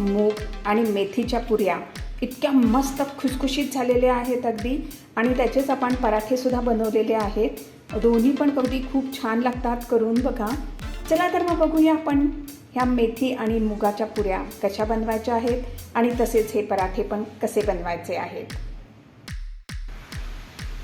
मूग आणि मेथीच्या पुऱ्या इतक्या मस्त खुसखुशीत झालेल्या आहेत अगदी. आणि त्याचेच आपण पराठेसुद्धा बनवलेले आहेत. दोन्ही पण अगदी खूप छान लागतात करून बघा. चला तर मग बघूया आपण ह्या मेथी आणि मुगाच्या पुऱ्या कशा बनवायच्या आहेत आणि तसेच हे पराठे पण कसे बनवायचे आहेत.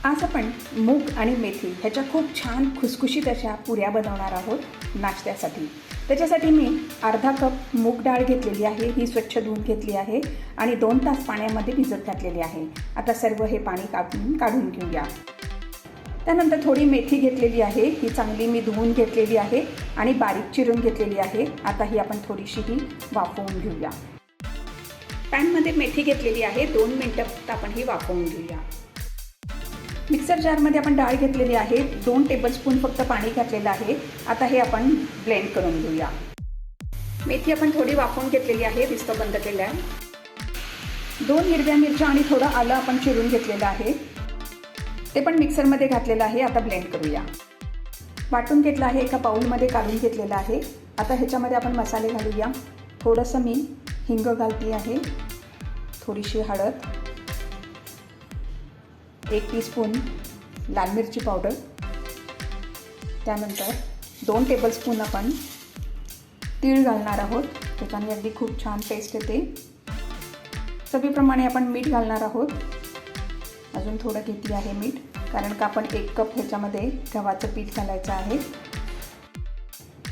आज आपण मूग आणि मेथी ह्याच्या खूप छान खुसखुशीत अशा पुऱ्या बनवणार आहोत नाश्त्यासाठी. त्याच्यासाठी मी अर्धा कप मूग डाळ घेतलेली आहे ही स्वच्छ धुवून घेतली आहे आणि दोन तास पाण्यामध्ये भिजत घातलेली आहे. आता सर्व हे पाणी काढून काढून घेऊया. त्यानंतर थोडी मेथी घेतलेली आहे ही चांगली मी धुवून घेतलेली आहे आणि बारीक चिरून घेतलेली आहे. आता ही आपण थोडीशी ही वाफवून घेऊया. पॅनमध्ये मेथी घेतलेली आहे दोन मिनटं आपण ही वाफवून घेऊया. मिक्सर जारमध्ये आपण डाळ घेतलेली आहे. दोन टेबलस्पून फक्त पाणी घातलेलं आहे. आता हे आपण ब्लेंड करून घेऊया. मेथी आपण थोडी वाफवून घेतलेली आहे. दिसतो बंद केलं आहे दोन हिरव्या मिरच्या आणि थोडं आलं आपण चिरून घेतलेलं आहे. ते पण मिक्सरमध्ये घातलेलं आहे. आता ब्लेंड करूया. वाटून घेतलं आहे. एका बाऊलमध्ये काढून घेतलेलं आहे. आता ह्याच्यामध्ये आपण मसाले घालूया. थोडंसं मी हिंग घालते आहे. थोडीशी हळद. एक टीस्पून लाल मिरची पावडर त्यानंतर दोन टेबलस्पून आपण तीळ घालणार आहोत. त्याच्याने अगदी खूप छान टेस्ट येते. चवीप्रमाणे आपण मीठ घालणार आहोत. अजून थोडं किती आहे मीठ कारण का आपण एक कप ह्याच्यामध्ये गव्हाचं पीठ घालायचं आहे.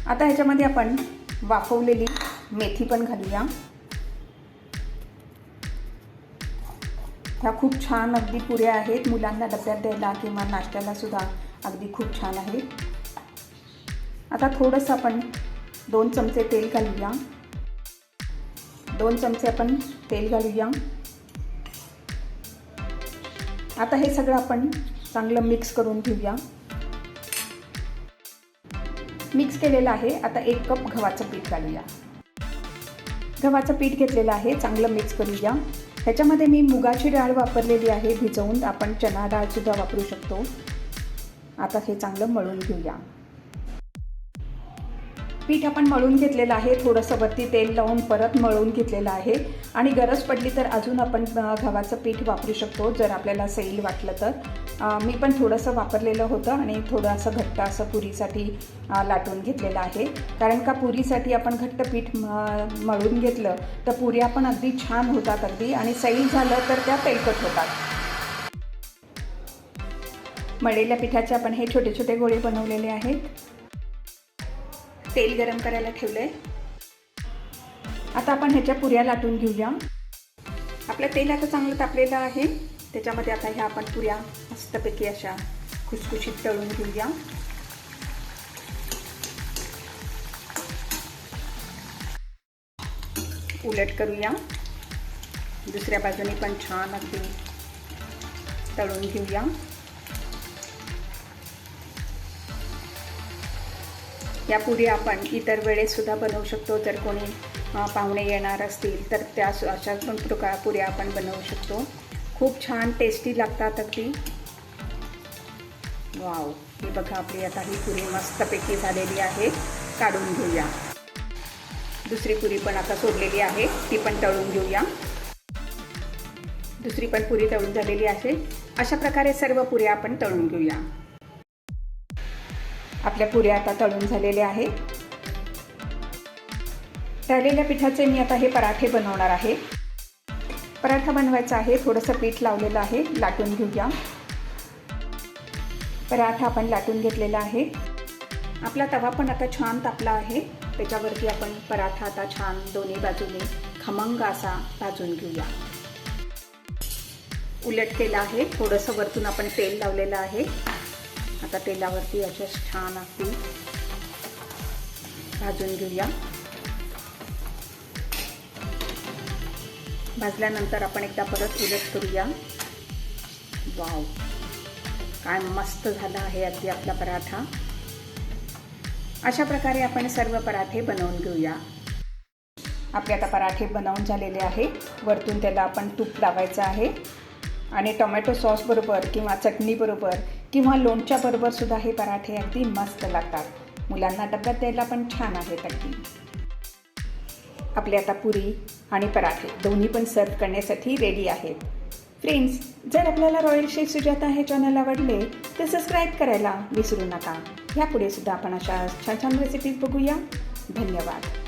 आता ह्याच्यामध्ये आपण वाफवलेली मेथी पण घालूया. ह्या खूप छान अगदी पुऱ्या आहेत. मुलांना डब्यात द्यायला किंवा नाश्त्याला सुद्धा अगदी खूप छान आहे आता थोडंसं आपण दोन चमचे तेल घालूया. दोन चमचे आपण तेल घालूया. आता हे सगळं आपण चांगलं मिक्स करून घेऊया. मिक्स केलेलं आहे. आता एक कप गव्हाचं पीठ घालूया. गव्हाचं पीठ घेतलेलं आहे. चांगलं मिक्स करूया. ह्याच्यामध्ये मी मुगाची डाळ वापरलेली आहे भिजवून आपण चना डाळसुद्धा वापरू शकतो. आता हे चांगलं मळून घेऊया. पीठ आपण मळून घेतलेलं आहे. थोडंसं वरती तेल लावून परत मळून घेतलेलं आहे. आणि गरज पडली तर अजून आपण गव्हाचं पीठ वापरू शकतो जर आपल्याला सैल वाटलं तर. मी पण थोडंसं वापरलेलं होतं आणि थोडं असं घट्ट असं पुरीसाठी लाटून घेतलेलं आहे. कारण का पुरीसाठी आपण घट्ट पीठ मळून घेतलं तर पुऱ्या पण अगदी छान होतात अगदी. आणि सैल झालं तर त्या तेलकट होतात. मळलेल्या पिठाचे आपण हे छोटे छोटे गोळे बनवलेले आहेत. तेल गरम करायला ठेवलं आहे आता आपण ह्याच्या पुऱ्या लाटून घेऊया. आपलं तेल आता चांगलं तापलेलं आहे. त्याच्यामध्ये आता ह्या आपण पुऱ्या मस्तपैकी अशा खुसखुशीत तळून घेऊया. उलट करूया. दुसऱ्या बाजूने पण छान अगदी तळून घेऊया. या पुरी आपण इतर वेळेससुद्धा बनवू शकतो. जर कोणी पाहुणे येणार असतील तर त्या अशा पण प्रकार पुऱ्या आपण बनवू शकतो. खूप छान टेस्टी लागतात अगदी. वाव ही बघा आपली आता ही पुरी मस्तपैकी झालेली आहे. काढून घेऊया. दुसरी पुरी पण आता सोडलेली आहे. ती पण तळून घेऊया. दुसरी पण पुरी तळून झालेली आहे. अशा प्रकारे सर्व पुऱ्या आपण तळून घेऊया. आपल्या पुऱ्या आता तळून झालेल्या आहे राहिलेल्या पिठाचे मी आता हे पराठे बनवणार आहे. पराठा बनवायचा आहे थोडंसं पीठ लावलेलं आहे लाटून घेऊया. पराठा आपण लाटून घेतलेला आहे. आपला तवा पण आता छान तापला आहे. त्याच्यावरती आपण पराठा आता छान दोन्ही बाजूने खमंग असा भाजून घेऊया. उलट केला आहे थोडंसं वरतून आपण तेल लावलेलं आहे. आता तेलावरती अशा छान आपण भाजून घेऊया. भाजल्यानंतर आपण एकदा परत उलट करूया. वाव काय मस्त झाला आहे अगदी आपला पराठा. अशा प्रकारे आपण सर्व पराठे बनवून घेऊया. आपले आता पराठे बनवून झालेले आहे वरतून त्याला आपण तूप लावायचं आहे. आणि टोमॅटो सॉसबरोबर किंवा चटणीबरोबर किंवा लोणच्याबरोबर सुद्धा हे पराठे अगदी मस्त लागतात. मुलांना डब्यात द्यायला पण छान आहेत अगदी. आपले आता पुरी आणि पराठे दोन्ही पण सर्व करण्यासाठी रेडी आहेत. फ्रेंड्स जर आपल्याला रॉयल शेफ सुजाता हे चॅनल आवडले तर सबस्क्राईब करायला विसरू नका. यापुढे सुद्धा आपण अशा छान छान रेसिपीज बघूया. धन्यवाद.